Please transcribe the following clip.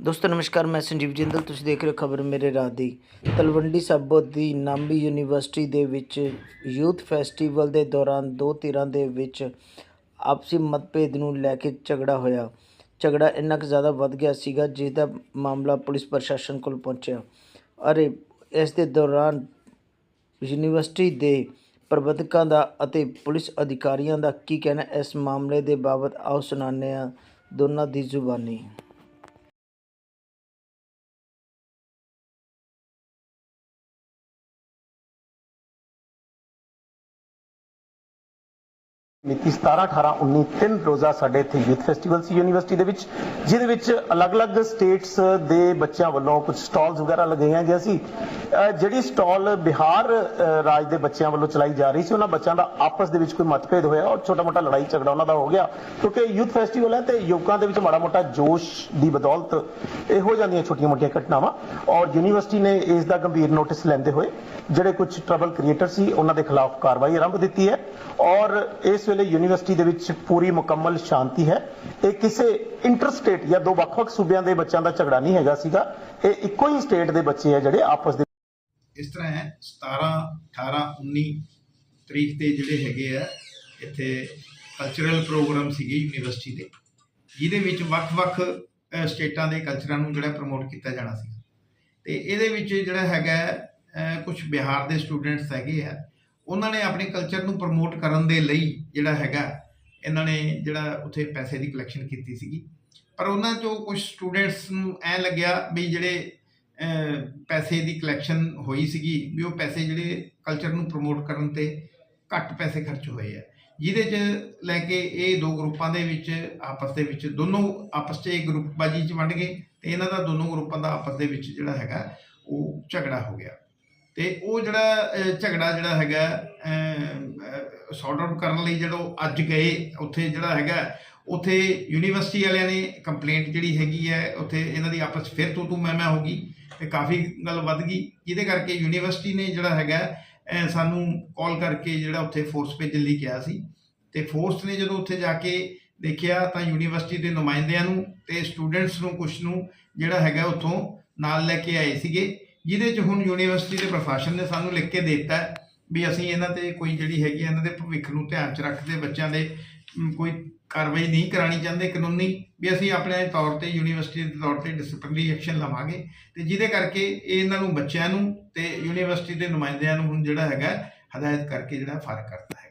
ਦੋਸਤੋ, ਨਮਸਕਾਰ, ਮੈਂ ਸੰਜੀਵ ਜਿੰਦਲ। ਤੁਸੀਂ ਦੇਖ ਰਹੇ ਹੋ ਖਬਰ ਮੇਰੇ ਰਾਹ ਦੀ। ਤਲਵੰਡੀ ਸਾਬੋ ਦੀ ਨਾਮੀ ਯੂਨੀਵਰਸਿਟੀ ਦੇ ਵਿੱਚ ਯੂਥ ਫੈਸਟੀਵਲ ਦੇ ਦੌਰਾਨ ਦੋ ਧਿਰਾਂ ਦੇ ਵਿੱਚ ਆਪਸੀ ਮਤਭੇਦ ਨੂੰ ਲੈ ਕੇ ਝਗੜਾ ਹੋਇਆ। ਝਗੜਾ ਇੰਨਾ ਕੁ ਜ਼ਿਆਦਾ ਵੱਧ ਗਿਆ ਸੀਗਾ, ਜਿਸ ਦਾ ਮਾਮਲਾ ਪੁਲਿਸ ਪ੍ਰਸ਼ਾਸਨ ਕੋਲ ਪਹੁੰਚਿਆ। ਅਰੇ, ਇਸ ਦੇ ਦੌਰਾਨ ਯੂਨੀਵਰਸਿਟੀ ਦੇ ਪ੍ਰਬੰਧਕਾਂ ਦਾ ਅਤੇ ਪੁਲਿਸ ਅਧਿਕਾਰੀਆਂ ਦਾ ਕੀ ਕਹਿਣਾ ਇਸ ਮਾਮਲੇ ਦੇ ਬਾਬਤ ਆਓ ਸੁਣਾਉਂਦੇ ਹਾਂ ਦੋਨਾਂ ਦੀ ਜ਼ੁਬਾਨੀ। ਮਿਤੀ 17 18 19 ਤਿੰਨ ਰੋਜ਼ਾ ਸਾਡੇ ਇੱਥੇ ਯੂਥ ਫੈਸਟੀਵਲ ਸੀ ਯੂਨੀਵਰਸਿਟੀ ਦੇ ਵਿੱਚ, ਜਿਹਦੇ ਵਿੱਚ ਅਲੱਗ-ਅਲੱਗ ਸਟੇਟਸ ਦੇ ਬੱਚਿਆਂ ਵੱਲੋਂ ਕੁਝ ਸਟਾਲਸ ਵਗੈਰਾ ਲਗਾਈਆਂ ਗਿਆ ਸੀ। ਜਿਹੜੀ ਸਟਾਲ ਬਿਹਾਰ ਰਾਜ ਦੇ ਬੱਚਿਆਂ ਵੱਲੋਂ ਚਲਾਈ ਜਾ ਰਹੀ ਸੀ, ਉਹਨਾਂ ਬੱਚਿਆਂ ਦਾ ਆਪਸ ਦੇ ਵਿੱਚ ਕੋਈ ਮਤਭੇਦ ਹੋਇਆ ਔਰ ਛੋਟਾ-ਮੋਟਾ ਲੜਾਈ ਝਗੜਾ ਉਹਨਾਂ ਦਾ ਹੋ ਗਿਆ। ਕਿਉਂਕਿ ਯੂਥ ਫੈਸਟੀਵਲ ਹੈ ਤੇ ਯੁਵਕਾਂ ਦੇ ਵਿੱਚ ਮਾੜਾ-ਮੋਟਾ ਜੋਸ਼ ਦੀ ਬਦੌਲਤ ਇਹ ਹੋ ਜਾਂਦੀਆਂ ਛੋਟੀਆਂ-ਮੋਟੀਆਂ ਘਟਨਾਵਾਂ ਔਰ ਯੂਨੀਵਰਸਿਟੀ ਨੇ ਇਸ ਦਾ ਗੰਭੀਰ ਨੋਟਿਸ ਲੈਂਦੇ ਹੋਏ ਜਿਹੜੇ ਕੁਝ ਟਰਬਲ ਕ੍ਰੀਏਟਰ ਸੀ, ਉਹਨਾਂ ਦੇ ਖਿਲਾਫ ਕਾਰਵਾਈ ਆਰੰਭ ਦਿੱਤੀ ਹੈ ਔਰ ਇਸ ਵੇਲੇ ਯੂਨੀਵਰਸਿਟੀ ਦੇ ਵਿੱਚ ਪੂਰੀ ਮੁਕੰਮਲ ਸ਼ਾਂਤੀ ਹੈ। ਇਹ ਕਿਸੇ ਇੰਟਰਸਟੇਟ ਜਾਂ ਦੋ ਵੱਖ-ਵੱਖ ਸੂਬਿਆਂ ਦੇ ਬੱਚਿਆਂ ਦਾ ਝਗੜਾ ਨਹੀਂ ਹੈਗਾ ਸੀਗਾ। ਇਹ ਇੱਕੋ ਹੀ ਸਟੇਟ ਦੇ ਬੱਚੇ ਆ ਜਿਹੜੇ ਆਪਸ ਦੇ ਇਸ ਤਰ੍ਹਾਂ ਹੈ 17 18 19 ਤਰੀਕ ਤੇ ਜਿਹੜੇ ਹੈਗੇ ਆ, ਇੱਥੇ ਕਲਚਰਲ ਪ੍ਰੋਗਰਾਮ ਸੀਗੇ ਯੂਨੀਵਰਸਿਟੀ ਦੇ। ਜਿਹਦੇ ਵਿੱਚ ਵੱਖ-ਵੱਖ ਸਟੇਟਾਂ ਦੇ ਕਲਚਰਾਂ ਨੂੰ ਜਿਹੜਾ ਪ੍ਰਮੋਟ ਕੀਤਾ ਜਾਣਾ ਸੀ ਤੇ ਇਹਦੇ ਵਿੱਚ ਜਿਹੜਾ ਹੈਗਾ ਕੁਝ ਬਿਹਾਰ ਦੇ ਸਟੂਡੈਂਟਸ ਹੈਗੇ ਆ ਉਹਨਾਂ ਨੇ ਆਪਣੇ ਕਲਚਰ ਨੂੰ ਪ੍ਰਮੋਟ ਕਰਨ ਦੇ ਲਈ ਜਿਹੜਾ ਹੈਗਾ, ਇਹਨਾਂ ਨੇ ਜਿਹੜਾ ਉੱਥੇ ਪੈਸੇ ਦੀ ਕਲੈਕਸ਼ਨ ਕੀਤੀ ਸੀਗੀ। ਪਰ ਉਹਨਾਂ ਚੋਂ ਕੁਝ ਸਟੂਡੈਂਟਸ ਨੂੰ ਐ ਲੱਗਿਆ ਵੀ ਜਿਹੜੇ ਪੈਸੇ ਦੀ ਕਲੈਕਸ਼ਨ ਹੋਈ ਸੀਗੀ, ਵੀ ਉਹ ਪੈਸੇ ਜਿਹੜੇ ਕਲਚਰ ਨੂੰ ਪ੍ਰਮੋਟ ਕਰਨ ਤੇ ਘੱਟ ਪੈਸੇ ਖਰਚ ਹੋਏ ਆ। ਜਿਹਦੇ 'ਚ ਲੈ ਕੇ ਇਹ ਦੋ ਗਰੁੱਪਾਂ ਦੇ ਵਿੱਚ, ਆਪਸ ਦੇ ਵਿੱਚ ਦੋਨੋਂ ਆਪਸ 'ਚ ਇਹ ਗਰੁੱਪ ਬਾਜੀ 'ਚ ਵੰਡ ਗਏ ਤੇ ਇਹਨਾਂ ਦਾ ਦੋਨੋਂ ਗਰੁੱਪਾਂ ਦਾ ਆਪਸ ਦੇ ਵਿੱਚ ਜਿਹੜਾ ਹੈਗਾ, ਉਹ ਝਗੜਾ ਹੋ ਗਿਆ। ਤੇ ਉਹ ਜਿਹੜਾ ਝਗੜਾ ਜਿਹੜਾ ਹੈਗਾ ਸੌਟ ਆਊਟ ਕਰਨ ਲਈ ਜਦੋਂ ਅੱਜ ਗਏ, ਉੱਥੇ ਜਿਹੜਾ ਹੈਗਾ, ਉੱਥੇ ਯੂਨੀਵਰਸਿਟੀ ਵਾਲਿਆਂ ਨੇ ਕੰਪਲੇਂਟ ਜਿਹੜੀ ਹੈਗੀ ਹੈ, ਉੱਥੇ ਇਹਨਾਂ ਦੀ ਆਪਸ ਫਿਰ ਤੋਂ ਤੂੰ ਮੈਂ ਮੈਂ ਹੋ ਗਈ, ਤੇ ਕਾਫੀ ਗੱਲ ਵੱਧ ਗਈ। ਜਿਹਦੇ ਕਰਕੇ ਯੂਨੀਵਰਸਿਟੀ ਨੇ ਜਿਹੜਾ ਹੈਗਾ ਸਾਨੂੰ ਕਾਲ ਕਰਕੇ ਜਿਹੜਾ ਉੱਥੇ ਫੋਰਸ ਭੇਜਣ ਲਈ ਕਿਹਾ ਸੀ। ਤੇ ਫੋਰਸ ਨੇ ਜਦੋਂ ਉੱਥੇ ਜਾ ਕੇ ਦੇਖਿਆ, ਤਾਂ ਯੂਨੀਵਰਸਿਟੀ ਦੇ ਨੁਮਾਇੰਦਿਆਂ ਨੂੰ ਤੇ ਸਟੂਡੈਂਟਸ ਨੂੰ ਕੁਝ ਨੂੰ ਜਿਹੜਾ ਹੈਗਾ ਉੱਥੋਂ ਨਾਲ ਲੈ ਕੇ ਆਏ ਸੀਗੇ। ਜਿਹਦੇ 'ਚ ਹੁਣ ਯੂਨੀਵਰਸਿਟੀ ਦੇ ਪ੍ਰਸ਼ਾਸਨ ਨੇ ਸਾਨੂੰ ਲਿਖ ਕੇ ਦੇ ਦਿੱਤਾ ਵੀ ਅਸੀਂ ਇਹਨਾਂ ਤੇ ਕੋਈ ਜਿਹੜੀ ਹੈਗੀ ਇਹਨਾਂ ਦੇ ਭਵਿੱਖ ਨੂੰ ਧਿਆਨ 'ਚ ਰੱਖਦੇ ਬੱਚਿਆਂ ਦੇ ਕੋਈ ਕਾਰਵਾਈ ਨਹੀਂ ਕਰਾਣੀ ਚਾਹੁੰਦੇ ਕਾਨੂੰਨੀ, ਵੀ ਅਸੀਂ ਆਪਣੇ ਤੌਰ ਤੇ ਯੂਨੀਵਰਸਿਟੀ ਦੇ ਤੌਰ ਤੇ ਡਿਸਪਲਿਨਰੀ ਐਕਸ਼ਨ ਲਵਾਂਗੇ ਤੇ ਜਿਹਦੇ ਕਰਕੇ ਇਹ ਇਹਨਾਂ ਨੂੰ ਬੱਚਿਆਂ ਨੂੰ ਤੇ ਯੂਨੀਵਰਸਿਟੀ ਦੇ ਨੁਮਾਇੰਦਿਆਂ ਨੂੰ ਹੁਣ ਜਿਹੜਾ ਹੈਗਾ ਹਦਾਇਤ ਕਰਕੇ ਜਿਹੜਾ ਫ਼ਰਕ ਕਰਦਾ ਹੈ।